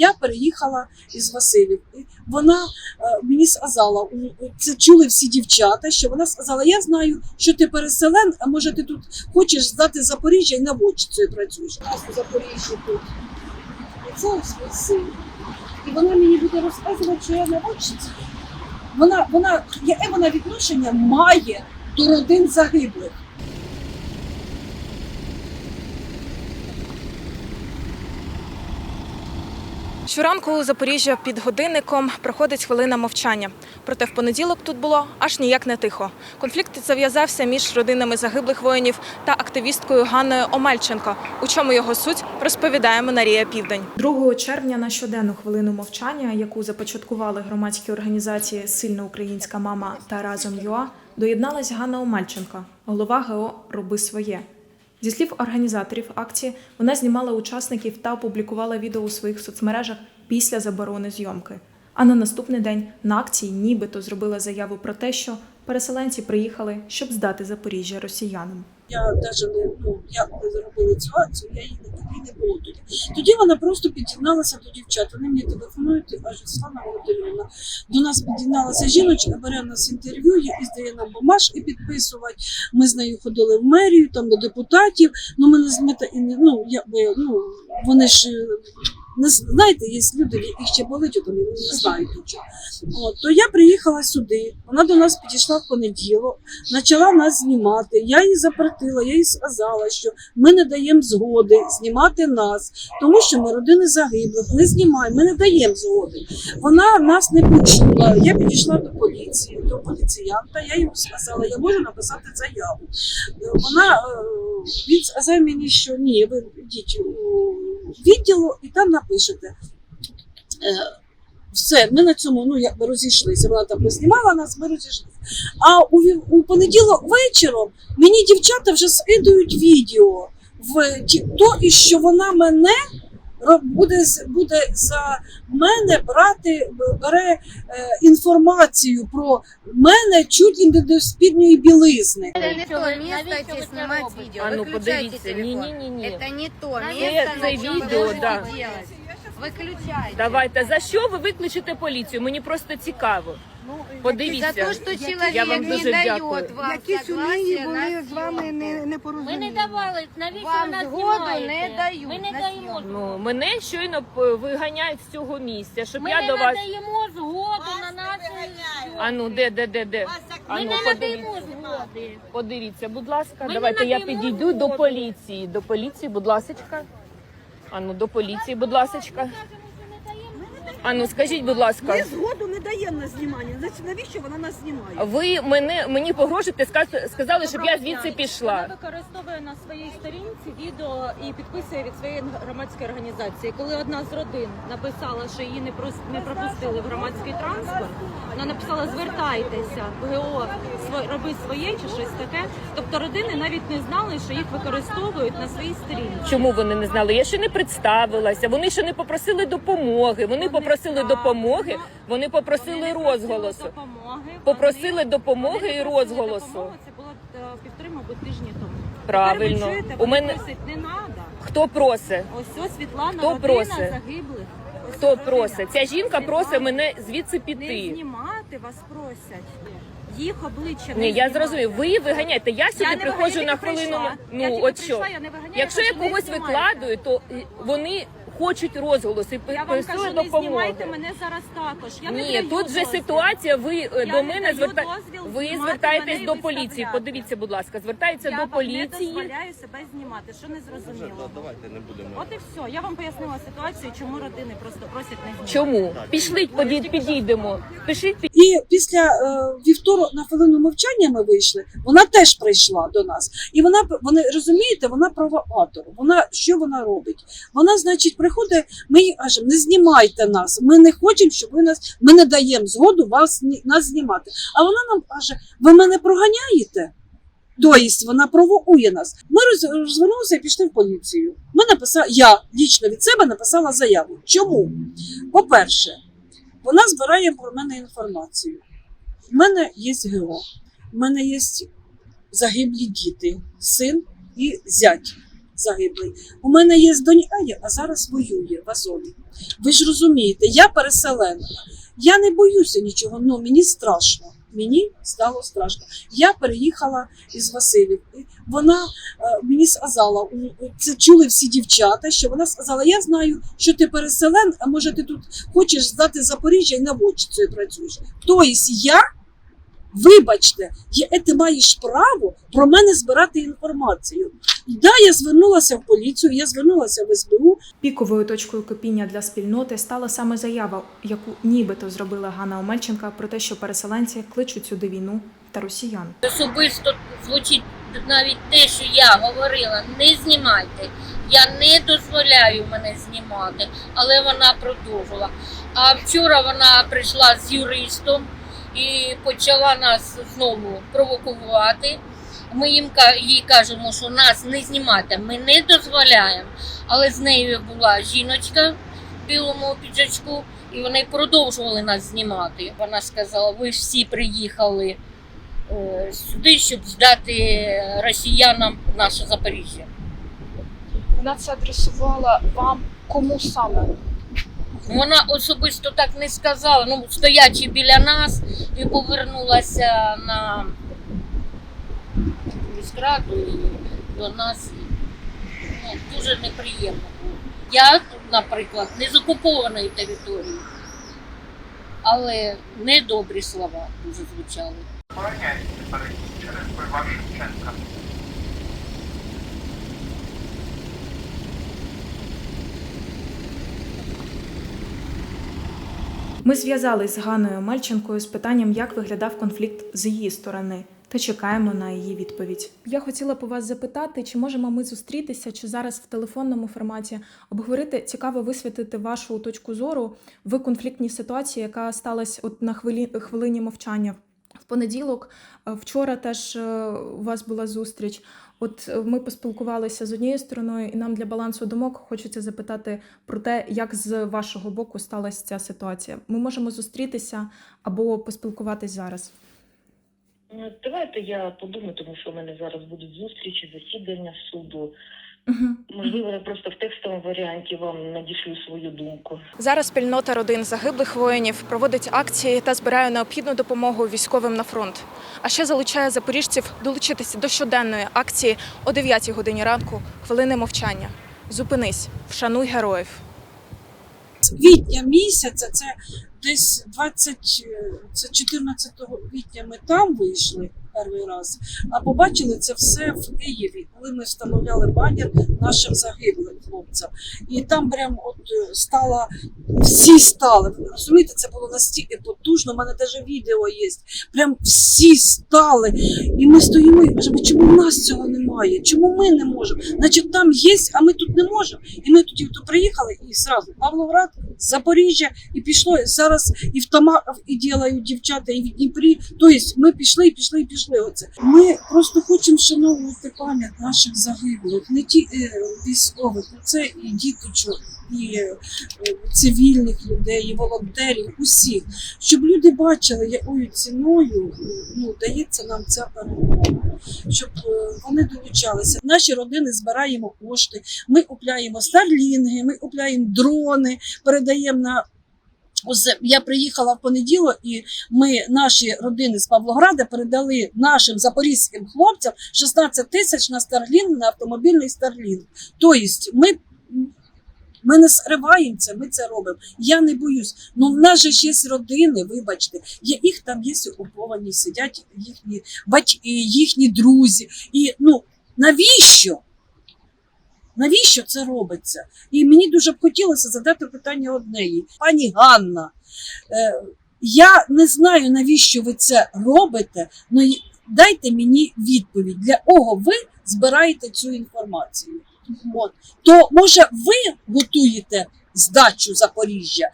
Я переїхала із Васильівки. Вона е, мені сказала, це чули всі дівчата, що вона сказала: Я знаю, що ти переселен, а може ти тут хочеш здати Запоріжжя і наводчицею працюєш. У нас у Запоріжжі тут. І це ось мій син. І вона мені буде розказувати, що я наводчиця. Вона, вона, яке вона відношення має до родин загиблих? Щоранку у Запоріжжя під годинником проходить хвилина мовчання. Проте в понеділок тут було аж ніяк не тихо. Конфлікт зав'язався між родинами загиблих воїнів та активісткою Ганною Омельченко. У чому його суть розповідає Марія Південь. 2 червня на щоденну хвилину мовчання, яку започаткували громадські організації Сильна українська мама та разом ЮА, доєдналась Ганна Омельченко, голова ГО Роби своє. Зі слів організаторів акції, вона знімала учасників та опублікувала відео у своїх соцмережах після заборони зйомки. А на наступний день на акції нібито зробила заяву про те, що переселенці приїхали, щоб здати Запоріжжя росіянам. Я навіть не ну як ми зробили цю акцію, я її не не було тоді. Тоді вона просто підігналася до дівчат. Вони мені телефонують і кажуть, Світлана Володимирівна, до нас підігналася жіночка, бере нас інтерв'ю і здає нам бумажки підписувати. Ми з нею ходили в мерію, там до депутатів. Ну ми не змета і не ну якби ну вони ж. Не з- знаєте, є люди, яких ще болить, вони не знають нічого. От, то я приїхала сюди, вона до нас підійшла в понеділок, почала нас знімати. Я їй запретила, я їй сказала, що ми не даємо згоди знімати нас, тому що ми родини загиблих, не знімаємо, ми не даємо згоди. Вона нас не почула. Я підійшла до поліції, до поліціянта. Я йому сказала, я можу написати заяву. Вона е, він сказав мені, що ні, ви йдіть у відділу і там напишете. Е, Все, ми на цьому ну якби розійшлися. Вона там познімала нас, ми розійшлися. А у, у понеділок вечором мені дівчата вже скидують відео в TikTok, що вона мене буде, з- буде за мене брати, б- бере е, інформацію про мене чуть ли не до спідньої білизни. Это не Навіщо то ви- место, навіщо где ви це снимать робите? видео. А ну, Выключайте подивіться. телефон. Ні-ні-ні-ні. Это не то Навіщо место, це на чем вы відео, можете да. делать. Выключайте. Давайте за що ви викличете поліцію? Мені просто цікаво. Подивіться. За то, что человек вам не дуже дает дякую. вам Якісь уміння согласия вони на з вами не, не Ми порозуміли. не давали, навіщо Вам нас згоду знімаєте? не дають Ми не на даємо Ну, мене щойно п- виганяють з цього місця, щоб Ми я не до вас. надаємо згоду на наші А ну, де, де, де, де? А Ми ну, не надаємо подивіться. згоди. Подивіться, будь ласка, Ми не давайте я надаємо підійду до згоду. поліції. До поліції, будь ласка. А ну, до поліції, будь ласка. А ну, скажіть, будь ласка. Ми згоду не даємо на знімання. Значить, навіщо вона нас знімає? Ви мене мені погрожуєте, сказ- сказали, щоб я звідси пішла. Вона використовує на своїй сторінці відео і підписує від своєї громадської організації. Коли одна з родин написала, що її не прос- не пропустили в громадський транспорт, вона написала звертайтеся ГО сво- роби своє чи щось таке. Тобто родини навіть не знали, що їх використовують на своїй сторінці. Чому вони не знали? Я ще не представилася. Вони ще не попросили допомоги. Вони попросили так, допомоги. ну, Вони попросили розголосу. допомоги, Попросили допомоги і розголосу. Це було е, півтори, мабуть, тижні тому. Правильно. Тепер ви чуєте, У мене просять, не надо. хто просить? Ось ось Світлана, Хто родина просить? загиблих. Ось Хто родина. просить? Ця жінка Світлана, просить мене звідси не піти. знімати вас просять. Їх обличчя не Ні, я знімати. зрозумів. Ви виганяєте. Я сюди не приходжу виганяю, на тільки хвилину. прийшла. Ну Я тільки от що? прийшла, я не виганяю, Якщо я кажу, не когось знімайте. викладую, то е, вони хочуть розголосу і Я вам кажу, не знімайте мене зараз також. Я не Ні, даю тут же дозвіл. ситуація. Ви е, Я до не мене даю зверта... дозвіл Ви знімати звертаєтесь мене і до поліції. виставляти. Подивіться, будь ласка, звертається Я до вам не поліції. дозволяю себе знімати. Що не зрозуміло? От і все. Я вам пояснила ситуацію, чому родини просто просять не знімати. Чому? Пішліть, поді- підійдемо. Пишіть, І після е, вівторок на хвилину мовчання ми вийшли. Вона теж прийшла до нас. І вона вони розумієте, вона провокатор. Вона що вона робить? Вона, значить, приходить. Ми їй кажемо, не знімайте нас. Ми не хочемо, щоб ви нас. Ми не даємо згоду вас нас знімати. А вона нам каже: ви мене проганяєте? Тобто вона провокує нас. Ми розвернулися і пішли в поліцію. Ми написали, я лічно від себе написала заяву. Чому? По-перше, вона збирає про мене інформацію. У мене є ГО, у мене є загиблі діти, син і зять. Загиблий. У мене є донька, а зараз воює в Азові. Ви ж розумієте, я переселенка. Я не боюся нічого, ну мені страшно. Мені стало страшно. Я переїхала із Васильівки. Вона е, мені сказала, це чули всі дівчата, що вона сказала: Я знаю, що ти переселен, а може ти тут хочеш здати Запоріжжя і наводчицею працюєш. Тобто я, вибачте, є, ти маєш право про мене збирати інформацію. І да, я звернулася в поліцію, я звернулася в СБУ, Піковою точкою кипіння для спільноти стала саме заява, яку нібито зробила Ганна Омельченка про те, що переселенці кличуть сюди війну та росіян. Особисто звучить навіть те, що я говорила, не знімайте. Я не дозволяю мене знімати, але вона продовжила. А вчора вона прийшла з юристом і почала нас знову провокувати. Ми їм їй кажемо, що нас не знімати, ми не дозволяємо. Але з нею була жіночка в білому піджачку, і вони продовжували нас знімати. Вона сказала: ви всі приїхали е, сюди, щоб здати росіянам наше Запоріжжя. Вона це адресувала вам кому саме? Вона особисто так не сказала, ну стоячи біля нас і повернулася на міськраду і до нас. Ну, дуже неприємно було. Я, наприклад, не з окупованої території, але недобрі слова дуже звучали. Охороняйте перехід через Шевченка. Ми зв'язались з Ганною Мельченкою з питанням, як виглядав конфлікт з її сторони, та чекаємо на її відповідь. Я хотіла б у вас запитати, чи можемо ми зустрітися, чи зараз в телефонному форматі обговорити цікаво висвітлити вашу точку зору в конфліктній ситуації, яка сталася от на хвилі, хвилині мовчання. В понеділок, е, вчора теж е, у вас була зустріч. От е, ми поспілкувалися з однією стороною, і нам для балансу думок хочеться запитати про те, як з вашого боку сталася ця ситуація. Ми можемо зустрітися або поспілкуватись зараз. Давайте я подумаю, тому що у мене зараз будуть зустрічі, засідання суду. Угу. Можливо, я просто в текстовому варіанті вам надішлю свою думку. Зараз спільнота родин загиблих воїнів проводить акції та збирає необхідну допомогу військовим на фронт. А ще залучає запоріжців долучитися до щоденної акції о 9 годині ранку. Хвилини мовчання. Зупинись, вшануй героїв. квітня місяця, це десь 20, е, це 14 квітня ми там вийшли перший раз, а побачили це все в Києві, коли ми встановляли банер нашим загиблим хлопцям. І там прям от е, стала, всі стали. Розумієте, це було настільки потужно, у мене навіть відео є. Прям всі стали. І ми стоїмо і кажемо, чому в нас цього немає? Чому ми не можемо? Значить, там є, а ми тут не можемо. І ми тоді приїхали і зразу Павлоград, Запоріжжя, і пішло зараз і в Тома і ділають дівчата, і в Дніпрі. Тобто ми пішли, і пішли, і. Оце ми просто хочемо вшановувати пам'ять наших загиблих, не ті е, військових, це і діточок. І е, цивільних людей, і волонтерів, усіх, щоб люди бачили, якою ціною ну, дається нам ця перемога, щоб е, вони долучалися. Наші родини збираємо кошти, ми купляємо старлінги, ми купляємо дрони, передаємо на. Ось я приїхала в понеділок, і ми наші родини з Павлограда передали нашим запорізьким хлопцям 16 тисяч на Старлінг, на автомобільний Старлінг. Тобто ми, ми не скриваємо це, ми це робимо. Я не боюсь. Ну в нас же ж є родини, вибачте, є їх там є окуповані, сидять їхні батьки, їхні друзі. І ну навіщо? Навіщо це робиться? І мені дуже б хотілося задати питання одне їй. Пані Ганна, е, я не знаю, навіщо ви це робите, але дайте мені відповідь, для кого ви збираєте цю інформацію. От. То може ви готуєте здачу Запоріжжя?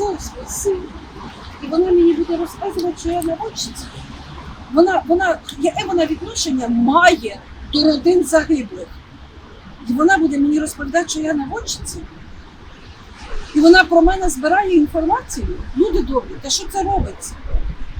Ось мій син. І вона мені буде розказувати, що я наводчиця. Вона, вона, яке вона відношення має до родин загиблих? І вона буде мені розповідати, що я наводчиця. І вона про мене збирає інформацію. Люди добрі, та що це робиться?